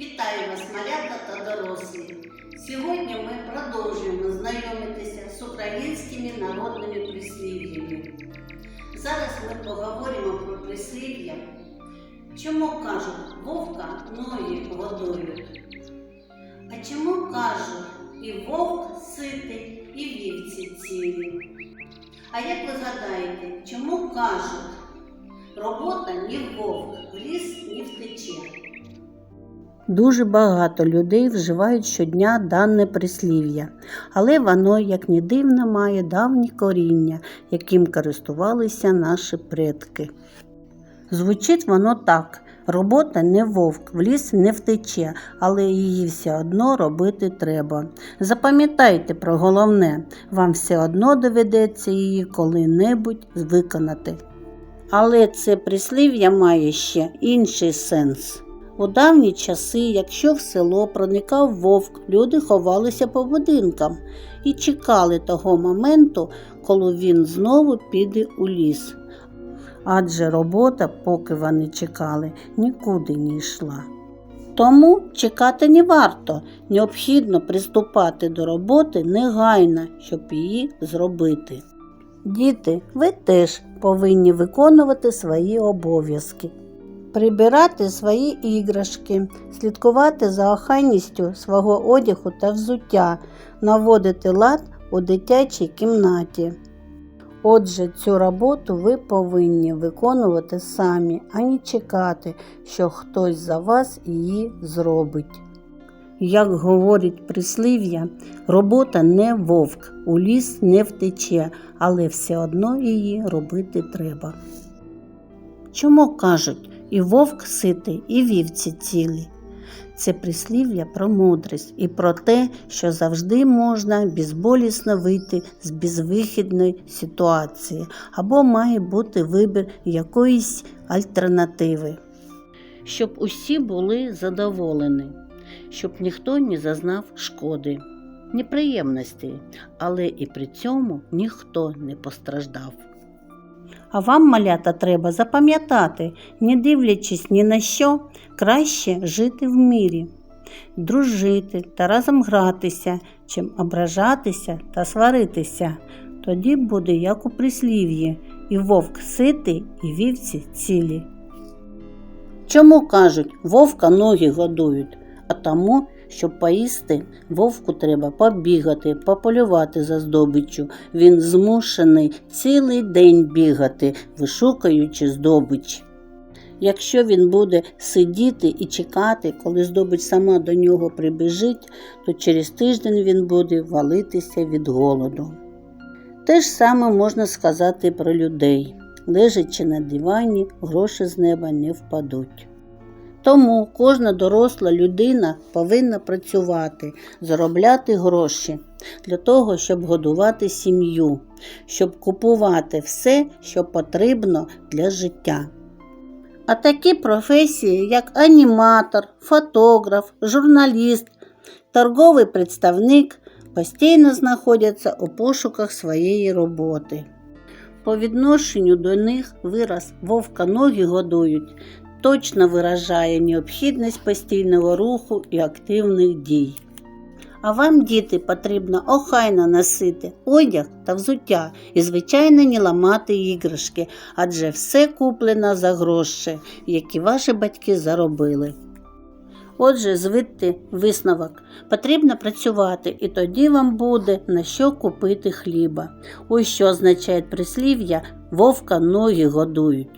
Вітаю вас, малята та дорослі! Сьогодні ми продовжуємо знайомитися з українськими народними прислів'ями. Зараз ми поговоримо про прислів'я, чому кажуть вовка ноги годують. А чому кажуть і вовк ситий, і вівці цілі. А як ви гадаєте, чому кажуть робота ні вовк, в ліс ні втече? Дуже багато людей вживають щодня дане прислів'я, але воно, як ні дивно, має давні коріння, яким користувалися наші предки. Звучить воно так: робота не вовк, в ліс не втече, але її все одно робити треба. Запам'ятайте про головне, вам все одно доведеться її коли-небудь виконати. Але це прислів'я має ще інший сенс. У давні часи, якщо в село проникав вовк, люди ховалися по будинкам і чекали того моменту, коли він знову піде у ліс. Адже робота, поки вони чекали, нікуди не йшла. Тому чекати не варто, необхідно приступати до роботи негайно, щоб її зробити. Діти, ви теж повинні виконувати свої обов'язки прибирати свої іграшки, слідкувати за охайністю свого одягу та взуття, наводити лад у дитячій кімнаті. Отже, цю роботу ви повинні виконувати самі, а не чекати, що хтось за вас її зробить. Як говорить прислів'я, робота не вовк, у ліс не втече, але все одно її робити треба. Чому кажуть, і вовк ситий, і вівці цілі? Це прислів'я про мудрість і про те, що завжди можна безболісно вийти з безвихідної ситуації, або має бути вибір якоїсь альтернативи. Щоб усі були задоволені, щоб ніхто не зазнав шкоди, неприємностей, але і при цьому ніхто не постраждав. А вам, малята, треба запам'ятати, не дивлячись ні на що, краще жити в мірі, дружити та разом гратися, чим ображатися та сваритися. Тоді буде як у прислів'ї, і вовк ситий, і вівці цілі. Чому кажуть, вовка ноги годують, а тому, щоб поїсти, вовку треба побігати, пополювати за здобиччю. Він змушений цілий день бігати, вишукаючи здобич. Якщо він буде сидіти і чекати, коли здобич сама до нього прибіжить, то через тиждень він буде валитися від голоду. Те ж саме можна сказати про людей. Лежачи на дивані, гроші з неба не впадуть. Тому кожна доросла людина повинна працювати, заробляти гроші для того, щоб годувати сім'ю, щоб купувати все, що потрібно для життя. А такі професії, як аніматор, фотограф, журналіст, торговий представник, постійно знаходяться у пошуках своєї роботи. По відношенню до них вираз вовка ноги годують точно виражає необхідність постійного руху і активних дій. А вам, діти, потрібно охайно носити одяг та взуття і, звичайно, не ламати іграшки, адже все куплено за гроші, які ваші батьки заробили. Отже, звідти висновок. Потрібно працювати, і тоді вам буде на що купити хліба. Ось що означає прислів'я вовка ноги годують.